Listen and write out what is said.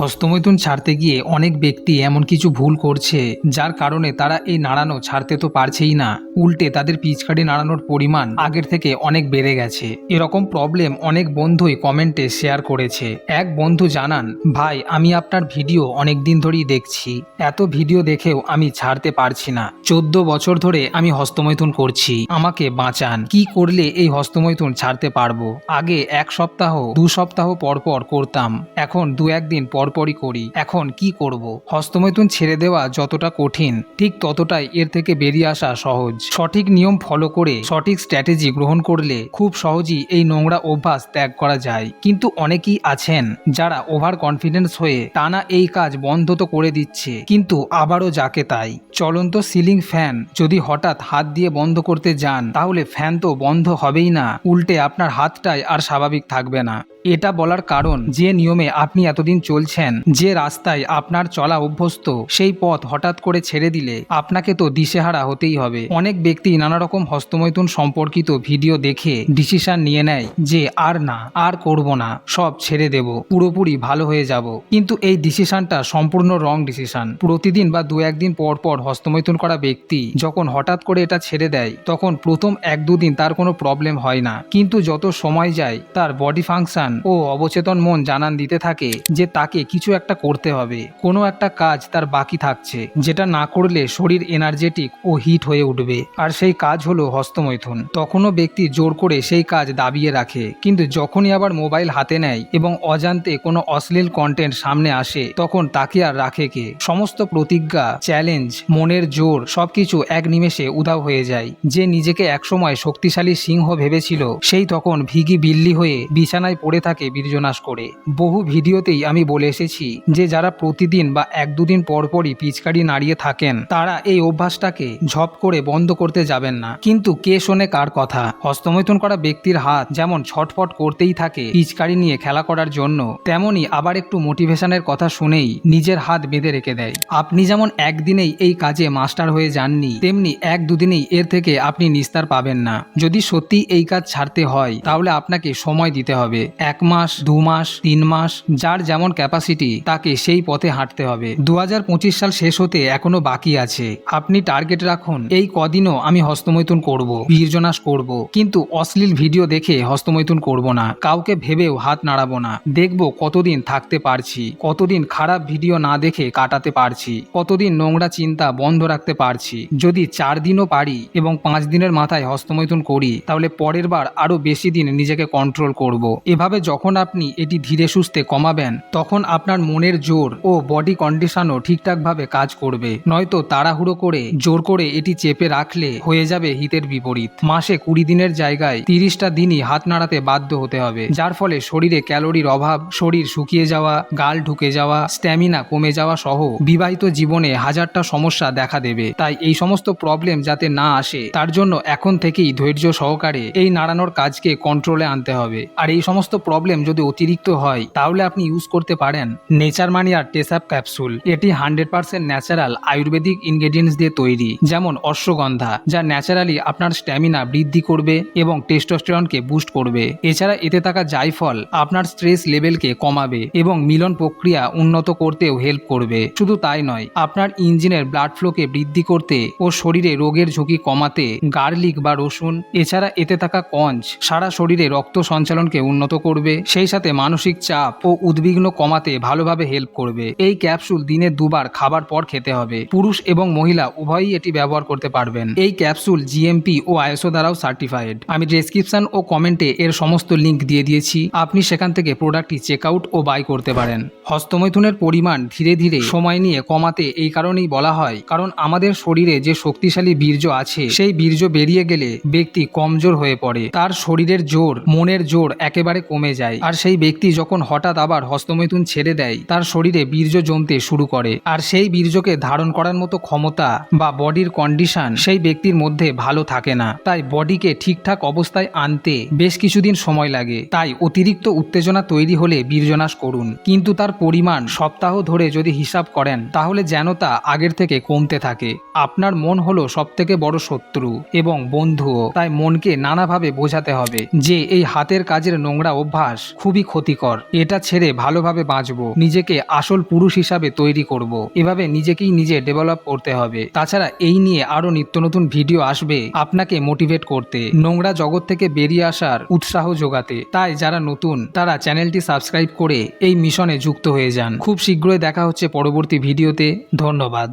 হস্তমৈথুন ছাড়তে গিয়ে অনেক ব্যক্তি এমন কিছু ভুল করছে, যার কারণে তারা এই নাড়ানো ছাড়তে তো পারছেই না। উল্টে তাদের পিচকারি নাড়ানোর পরিমাণ আগের থেকে অনেক বেড়ে গেছে। এরকম প্রবলেম অনেক বন্ধুই কমেন্টে শেয়ার করেছে। এক বন্ধু জানান, ভাই, আমি আপনার ভিডিও অনেক দিন ধরেই দেখছি। এত ভিডিও দেখেও আমি ছাড়তে পারছি না। চোদ্দ বছর ধরে আমি হস্তমৈথুন করছি। আমাকে বাঁচান। কি করলে এই হস্তমৈথুন ছাড়তে পারব? আগে এক সপ্তাহ, দু সপ্তাহ পর পর করতাম। এখন দু একদিন পরপরই করি। এখন কি করব? হস্তমৈথুন ছেড়ে দেওয়া যতটা কঠিন, ঠিক ততটাই এর থেকে বেরিয়ে আসা সহজ। সঠিক নিয়ম ফলো করে সঠিক স্ট্র্যাটেজি গ্রহণ করলে খুব সহজেই এই নোংরা অভ্যাস ত্যাগ করা যায়। কিন্তু অনেকেই আছেন যারা ওভার কনফিডেন্স হয়ে টানা এই কাজ বন্ধ তো করে দিচ্ছে, কিন্তু আবারও যাকে তাই। চলন্ত সিলিং ফ্যান যদি হঠাৎ হাত দিয়ে বন্ধ করতে যান, তাহলে ফ্যান তো বন্ধ হবেই না। উল্টে আপনার হাতটাই আর স্বাভাবিক থাকবে না। এটা বলার কারণ, যে নিয়মে আপনি এতদিন চলছেন, যে রাস্তায় আপনার চলা অভ্যস্ত, সেই পথ হঠাৎ করে ছেড়ে দিলে আপনাকে তো দিশেহারা হতেই হবে। অনেক ব্যক্তি নানা রকম হস্তমৈথুন সম্পর্কিত ভিডিও দেখে ডিসিশন নিয়ে নেয় যে আর না, আর করব না, সব ছেড়ে দেব, পুরোপুরি ভালো হয়ে যাব। কিন্তু এই ডিসিশনটা সম্পূর্ণ রং ডিসিশন। প্রতিদিন বা দু একদিন পর পর হস্তমৈথুন করা ব্যক্তি যখন হঠাৎ করে এটা ছেড়ে দেয়, তখন প্রথম এক দুদিন তার কোনো প্রবলেম হয় না। কিন্তু যত সময় যায়, তার বডি ফাংশন ও অবচেতন মন জানান দিতে থাকে যে তাকে কিছু একটা করতে হবে। কোনো একটা কাজ তার বাকি থাকছে। যেটা না করলে শরীর এনার্জেটিক ও হিট হয়ে উঠবে। আর সেই কাজ হলো হস্তমৈথুন। তখনও ব্যক্তি জোর করে সেই কাজ দাবিয়ে রাখে। কিন্তু যখনই আবার মোবাইল হাতে নেয় এবং অজান্তে কোনো অশ্লীল কন্টেন্ট সামনে আসে, তখন তাকে আর রাখে কে? সমস্ত প্রতিজ্ঞা চ্যালেঞ্জ মনের জোর সবকিছু এক নিমেষে উধাও হয়ে যায়। যে নিজেকে একসময় শক্তিশালী সিংহ ভেবেছিল, সেই তখন ভিগি বিল্লি হয়ে বিছানায় পড়ে থাকে বীর্যনাশ করে। বহু ভিডিওতেই আমি বলে এসেছি যে, যারা প্রতিদিন বা এক দুদিন পরপরই পিচকারি নাড়িয়ে থাকেন, তারা এই অভ্যাসটাকে ঝপ করে বন্ধ করতে যাবেন না। কিন্তু কে শোনে কার কথা? হস্তমৈথুন করা ব্যক্তির হাত যেমন ছটফট করতেই থাকে পিচকারি নিয়ে খেলা করার জন্য তেমনই আবার একটু মোটিভেশনের কথা শুনেই নিজের হাত বেঁধে রেখে দেয়। আপনি যেমন একদিনেই এই কাজে মাস্টার হয়ে যাননি, তেমনি এক দুদিনেই এর থেকে আপনি নিস্তার পাবেন না। যদি সত্যি এই কাজ ছাড়তে হয়, তাহলে আপনাকে সময় দিতে হবে। এক মাস, দু মাস, তিন মাস, যার যেমন ক্যাপাসিটি তাকে সেই পথে হাঁটতে হবে। দু হাজার পঁচিশ সাল শেষ হতে এখনও বাকি আছে। আপনি টার্গেট রাখুন, এই কদিনও আমি হস্তমৈথুন করব, বীর্যনাশ করব। কিন্তু অশ্লীল ভিডিও দেখে হস্তমৈথুন করব না। কাউকে ভেবেও হাত নাড়াবো না। দেখব কতদিন থাকতে পারছি, কতদিন খারাপ ভিডিও না দেখে কাটাতে পারছি, কতদিন নোংরা চিন্তা বন্ধ রাখতে পারছি। যদি চার দিনও পারি এবং পাঁচ দিনের মাথায় হস্তমৈথুন করি, তাহলে পরের বার আরও বেশি দিন নিজেকে কন্ট্রোল করব। এভাবে যখন আপনি এটি ধীরে সুস্থে কমাবেন, তখন আপনার মনের জোর ও বডি কন্ডিশনও ঠিকঠাকভাবে কাজ করবে। নয়তো তাড়াহুড়ো করে, জোর করে এটি চেপে রাখলে হয়ে যাবে হিতের বিপরীত। মাসে কুড়ি দিনের জায়গায় তিরিশটা দিনই হাত নাড়াতে বাধ্য হতে হবে, যার ফলে শরীরে ক্যালোরির অভাব, শরীর শুকিয়ে যাওয়া, গাল ঢুকে যাওয়া স্ট্যামিনা কমে যাওয়া সহ বিবাহিত জীবনে হাজারটা সমস্যা দেখা দেবে। তাই এই সমস্ত প্রবলেম যাতে না আসে, তার জন্য এখন থেকেই ধৈর্য সহকারে এই নাড়ানোর কাজকে কন্ট্রোলে আনতে হবে। আর এই সমস্ত প্রবলেম যদি অতিরিক্ত হয়, তাহলে আপনি ইউজ করতে পারেন নেচার মানি আর টেসআপ ক্যাপসুল এটি hundred percent natural ayurvedic ingredients দিয়ে তৈরি, যেমন অশ্বগন্ধা, যা ন্যাচারালি আপনার স্ট্যামিনা বৃদ্ধি করবে এবং টেস্টোস্টেরনকে বুস্ট করবে। এছাড়া এতে থাকা জাইফল আপনার স্ট্রেস লেভেলকে কমাবে এবং মিলন প্রক্রিয়া উন্নত করতেও হেল্প করবে। শুধু তাই নয়, আপনার ইঞ্জিনের ব্লাড ফ্লোকে বৃদ্ধি করতে ও শরীরে রোগের ঝুঁকি কমাতে গার্লিক বা রসুন, এছাড়া এতে থাকা কঞ্চ সারা শরীরে রক্ত সঞ্চালনকে উন্নত করবে। সেই সাথে মানসিক চাপ ও উদ্বিগ্ন কমাতে ভালোভাবে হেল্প করবে। এই ক্যাপসুল দিনে দুবার খাবার পর খেতে হবে। পুরুষ এবং মহিলা উভয়ই এটি ব্যবহার করতে পারবেন। এই ক্যাপসুল জিএমপি ও আইএসও দ্বারাও সার্টিফাইড আমি ডেসক্রিপশন ও কমেন্টে এর সমস্ত লিংক দিয়ে দিয়েছি। আপনি সেখান থেকে প্রোডাক্টটি চেক আউট ও বাই করতে পারেন। হস্তমৈথুনের পরিমাণ ধীরে ধীরে সময় নিয়ে কমাতে এই কারণেই বলা হয়, কারণ আমাদের শরীরে যে শক্তিশালী বীর্য আছে, সেই বীর্য বেরিয়ে গেলে ব্যক্তি কমজোর হয়ে পড়ে। তার শরীরের জোর, মনের জোর একেবারে কমে যায়। আর সেই ব্যক্তি যখন হঠাৎ আবার হস্তমৈথুন ছেড়ে দেয়, তার শরীরে বীর্য জমতে শুরু করে। আর সেই বীর্যকে ধারণ করার মতো ক্ষমতা বা বডির কন্ডিশন সেই ব্যক্তির মধ্যে ভালো থাকে না। তাই বডিকে ঠিকঠাক অবস্থায় আনতে বেশ কিছুদিন সময় লাগে। তাই অতিরিক্ত উত্তেজনা তৈরি হলে বীর্যনাশ করুন। কিন্তু তার পরিমাণ সপ্তাহ ধরে যদি হিসাব করেন, তাহলে যেন তা আগের থেকে কমতে থাকে। আপনার মন হলো সব থেকে বড় শত্রু এবং বন্ধুও। তাই মনকে নানাভাবে বোঝাতে হবে যে, এই হাতের কাজের নোংরা অভ্যাস খুবই ক্ষতিকর। এটা ছেড়ে ভালোভাবে বাঁচবো। নিজেকে আসল পুরুষ হিসাবে তৈরি করব। এভাবে নিজেকেই নিজে ডেভেলপ করতে হবে। তাছাড়া এই নিয়ে আরও নিত্য নতুন ভিডিও আসবে আপনাকে মোটিভেট করতে। নোংরা জগৎ থেকে বেরিয়ে আসার উৎসাহ যোগাতে। তাই যারা নতুন, তারা চ্যানেলটি সাবস্ক্রাইব করে এই মিশনে যুক্ত হয়ে যান। খুব শীঘ্রই দেখা হচ্ছে পরবর্তী ভিডিওতে ধন্যবাদ।